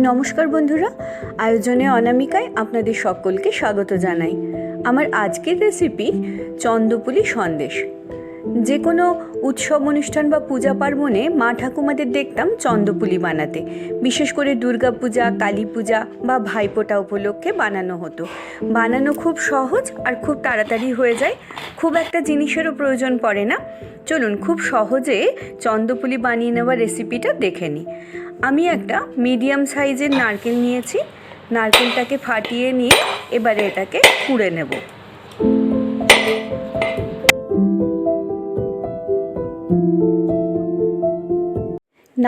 নমস্কার বন্ধুরা আয়োজনে অনামিকায় আপনাদের সকলকে স্বাগত জানাই। আমার আজকের রেসিপি চন্দ্রপুলি সন্দেশ। যে কোনো উৎসব, অনুষ্ঠান বা পূজা পার্বণে মা ঠাকুমাদের দেখতাম চন্দ্রপুলি বানাতে। বিশেষ করে দুর্গা পূজা কালী পূজা বা ভাইফোঁটা উপলক্ষে বানানো হতো। বানানো খুব সহজ আর খুব তাড়াতাড়ি হয়ে যায়। খুব একটা জিনিসেরও প্রয়োজন পড়ে না। চলুন, খুব সহজে চন্দ্রপুলি বানিয়ে নেওয়ার রেসিপিটা দেখে নিই। আমি একটা মিডিয়াম সাইজের নারকেল নিয়েছি। নারকেলটাকে ফাটিয়ে নিয়ে এবারে এটাকে কুড়ে নেব।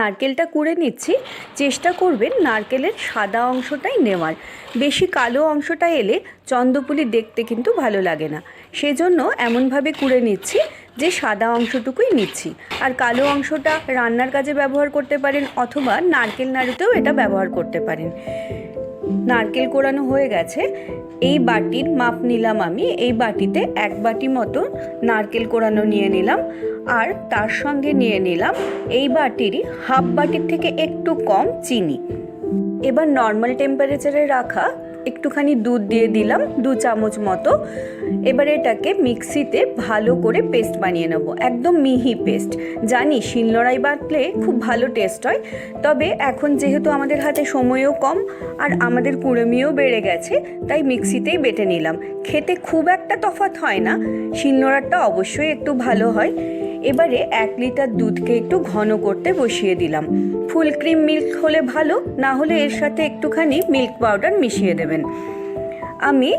নারকেলটা কুড়ে নিচ্ছি। চেষ্টা করবেন নারকেলের সাদা অংশটাই নেওয়ার। বেশি কালো অংশটা এলে চন্দ্রপুলি দেখতে কিন্তু ভালো লাগে না। সেজন্য এমনভাবে কুড়ে নিচ্ছি যে সাদা অংশটুকুই নিচ্ছি। আর কালো অংশটা রান্নার কাজে ব্যবহার করতে পারেন অথবা নারকেল নাড়ুতেও এটা ব্যবহার করতে পারেন। নারকেল কোড়ানো হয়ে গেছে। এই বাটির মাপ নিলাম আমি। এই বাটিতে এক বাটি মতো নারকেল কোড়ানো নিয়ে নিলাম আর তার সঙ্গে নিয়ে নিলাম এই বাটিরই হাফ বাটির থেকে একটু কম চিনি। এবার নর্মাল টেম্পারেচারে রাখা একটুখানি দুধ দিয়ে দিলাম, দু চামচ মতো। এবার এটাকে মিক্সিতে ভালো করে পেস্ট বানিয়ে নেব, একদম মিহি পেস্ট। জানি শিলনোড়াই বাটলে খুব ভালো টেস্ট হয়, তবে এখন যেহেতু আমাদের হাতে সময়ও কম আর আমাদের কুড়েমিও বেড়ে গেছে, তাই মিক্সিতেই বেটে নিলাম। খেতে খুব একটা তফাৎ হয় না শিলনোড়াটা অবশ্যই একটু ভালো হয়। এবারে এক লিটার দুধকে একটু ঘন করতে বসিয়ে দিলাম। ফুল ক্রিম মিল্ক হলে ভালো, না হলে এর সাথে একটুখানি মিল্ক পাউডার মিশিয়ে দেবেন। আমি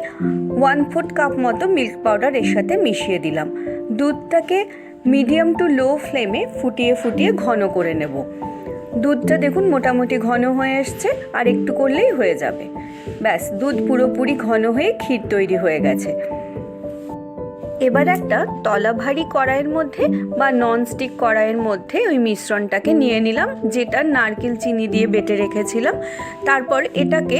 ওয়ান ফোর্থ কাপ মতো মিল্ক পাউডার এর সাথে মিশিয়ে দিলাম। দুধটাকে মিডিয়াম টু লো ফ্লেমে ফুটিয়ে ফুটিয়ে ঘন করে নেব। দুধটা দেখুন মোটামুটি ঘন হয়ে এসছে আর একটু করলেই হয়ে যাবে। ব্যাস, দুধ পুরোপুরি ঘন হয়ে ক্ষীর তৈরি হয়ে গেছে। এবার একটা তলা ভারী কড়াইয়ের মধ্যে বা ননস্টিক কড়াইয়ের মধ্যে ওই মিশ্রণটাকে নিয়ে নিলাম, যেটা নারকেল চিনি দিয়ে বেটে রেখেছিলাম। তারপর এটাকে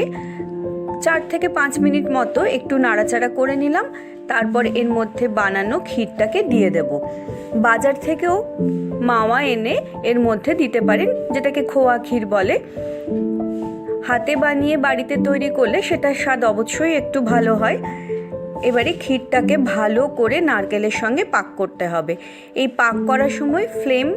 চার থেকে পাঁচ মিনিট মতো একটু নাড়াচাড়া করে নিলাম। তারপর এর মধ্যে বানানো ক্ষীরটাকে দিয়ে দেব। বাজার থেকেও মাওয়া এনে এর মধ্যে দিতে পারেন, যেটাকে খোয়া ক্ষীর বলে। হাতে বানিয়ে বাড়িতে তৈরি করলে সেটার স্বাদ অবশ্যই একটু ভালো হয়। এবারে ক্ষীরটাকে ভালো করে নারকেলের সঙ্গে পাক করতে হবে। এই পাক করার সময় ফ্লেম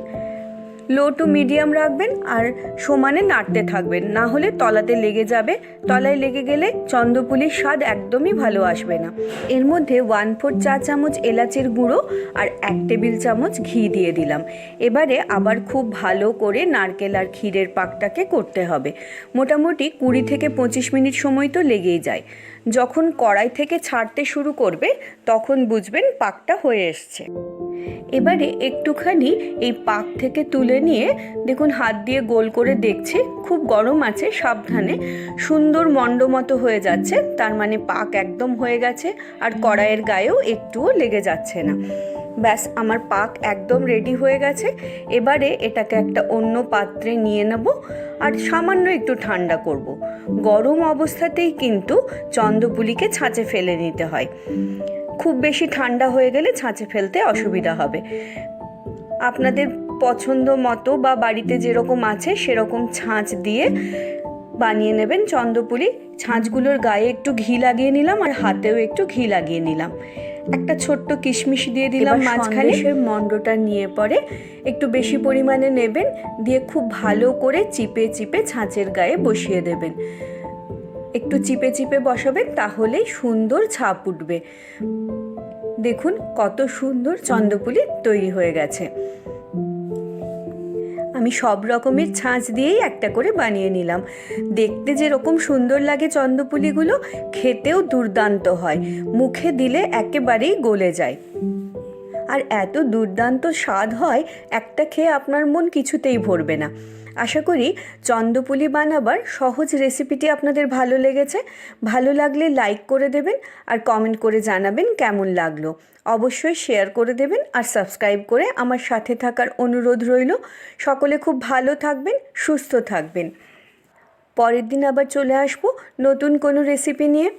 লো টু মিডিয়াম রাখবেন আর সমানে নাড়তে থাকবেন। না হলে তলাতে লেগে যাবে। তলায় লেগে গেলে চন্দ্রপুলির স্বাদ একদমই ভালো আসবে না। এর মধ্যে ওয়ান ফোর চা চামচ এলাচের গুঁড়ো আর এক টেবিল চামচ ঘি দিয়ে দিলাম। এবারে আবার খুব ভালো করে নারকেল আর ক্ষীরের পাকটাকে করতে হবে। মোটামুটি কুড়ি থেকে পঁচিশ মিনিট সময় তো লেগেই যায়। যখন কড়াই থেকে ছাড়তে শুরু করবে তখন বুঝবেন পাকটা হয়ে এসছে। এবারে একটুখানি এই পাক থেকে তুলে নিয়ে দেখুন হাত দিয়ে গোল করে দেখছি, খুব গরম আছে সাবধানে, সুন্দর মণ্ড মতো হয়ে যাচ্ছে, তার মানে পাক একদম হয়ে গেছে আর কড়াইয়ের গায়েও একটুও লেগে যাচ্ছে না ব্যাস, আমার পাক একদম রেডি হয়ে গেছে, এবারে এটাকে একটা অন্য পাত্রে নিয়ে নেব আর সামান্য একটু ঠান্ডা করব। গরম অবস্থাতেই কিন্তু চন্দ্রপুলিকে ছাঁচে ফেলে নিতে হয় খুব বেশি ঠান্ডা হয়ে গেলে ছাঁচে ফেলতে অসুবিধা হবে। আপনাদের পছন্দ মতো বা বাড়িতে যেরকম আছে সেরকম ছাঁচ দিয়ে বানিয়ে নেবেন চন্দ্রপুলি ছাঁচগুলোর গায়ে একটু ঘি লাগিয়ে নিলাম আর হাতেও একটু ঘি লাগিয়ে নিলাম। একটা ছোট্ট কিশমিশ দিয়ে দিলাম মাঝখানে। সে মন্ডটা নিয়ে পরে একটু বেশি পরিমাণে নেবেন দিয়ে খুব ভালো করে চিপে চিপে ছাঁচের গায়ে বসিয়ে দেবেন। একটু চিপে চিপে বসাবেন তাহলেই সুন্দর ছাপ উঠবে। দেখুন কত সুন্দর চন্দ্রপুলি তৈরি হয়ে গেছে। আমি সব রকমের ছাঁচ দিয়েই একটা করে বানিয়ে নিলাম। দেখতে যেরকম সুন্দর লাগে চন্দ্রপুলিগুলো, খেতেও দুর্দান্ত হয়। মুখে দিলে একেবারেই গলে যায়। আর এত দুর্দান্ত স্বাদ হয়, একটা খেয়ে আপনার মন কিছুতেই ভরবে না। আশা করি চন্দ্রপুলি বানাবার সহজ রেসিপিটি আপনাদের ভালো লেগেছে। ভালো লাগলে লাইক করে দেবেন আর কমেন্ট করে জানাবেন কেমন লাগল। অবশ্যই শেয়ার করে দেবেন আর সাবস্ক্রাইব করে আমার সাথে থাকার অনুরোধ রইল। সকলে খুব ভালো থাকবেন, সুস্থ থাকবেন। পরের দিন আবার চলে আসব নতুন কোনো রেসিপি নিয়ে।